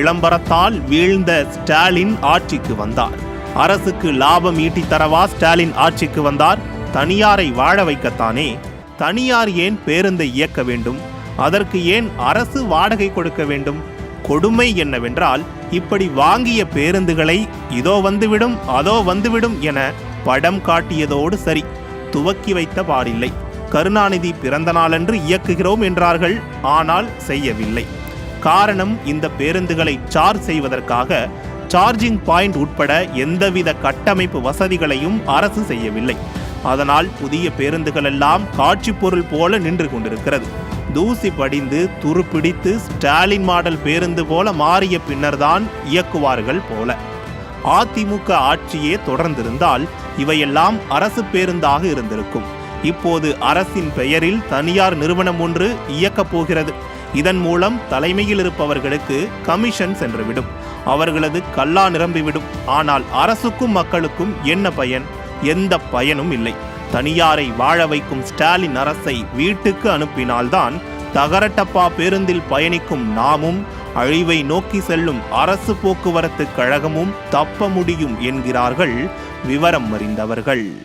விளம்பரத்தால் வீழ்ந்த ஸ்டாலின் ஆட்சிக்கு வந்தார். அரசுக்கு லாபம் ஈட்டித்தரவா ஸ்டாலின் ஆட்சிக்கு வந்தார். தனியாரை வாழ வைக்கத்தானே. தனியார் ஏன் பேருந்தை இயக்க வேண்டும்? அதற்கு ஏன் அரசு வாடகை கொடுக்க வேண்டும்? கொடுமை என்னவென்றால் இப்படி வாங்கிய பேருந்துகளை இதோ வந்துவிடும் அதோ வந்துவிடும் என படம் காட்டியதோடு சரி துவக்கி வைத்த பாடில்லை. கருணாநிதி பிறந்த நாளன்று இயக்குகிறோம் என்றார்கள் ஆனால் செய்யவில்லை. காரணம் இந்த பேருந்துகளை சார்ஜ் செய்வதற்காக சார்ஜிங் பாயிண்ட் உட்பட எந்தவித கட்டமைப்பு வசதிகளையும் அரசு செய்யவில்லை. அதனால் புதிய பேருந்துகள் எல்லாம் காட்சி பொருள் போல நின்று கொண்டிருக்கிறது. தூசி படிந்து துருப்பிடித்து ஸ்டாலின் மாடல் பேருந்து போல மாறிய பின்னர்தான் இயக்குவார்கள் போல. அதிமுக ஆட்சியே தொடர்ந்திருந்தால் இவையெல்லாம் அரசு பேருந்தாக இருந்திருக்கும். இப்போது அரசின் பெயரில் தனியார் நிறுவனம் ஒன்று இயக்கப் போகிறது. இதன் மூலம் தலைமையில் இருப்பவர்களுக்கு கமிஷன் சென்றுவிடும். அவர்களது கல்லா நிரம்பிவிடும். ஆனால் அரசுக்கும் மக்களுக்கும் என்ன பயன்? எந்த பயனும் இல்லை. தனியாரை வாழ வைக்கும் ஸ்டாலின் அரசை வீட்டுக்கு அனுப்பினால்தான் தகரட்டப்பா பேருந்தில் பயணிக்கும் நாமும் அழிவை நோக்கி செல்லும் அரசு போக்குவரத்து கழகமும் தப்ப முடியும் என்கிறார்கள் விவரம் அறிந்தவர்கள்.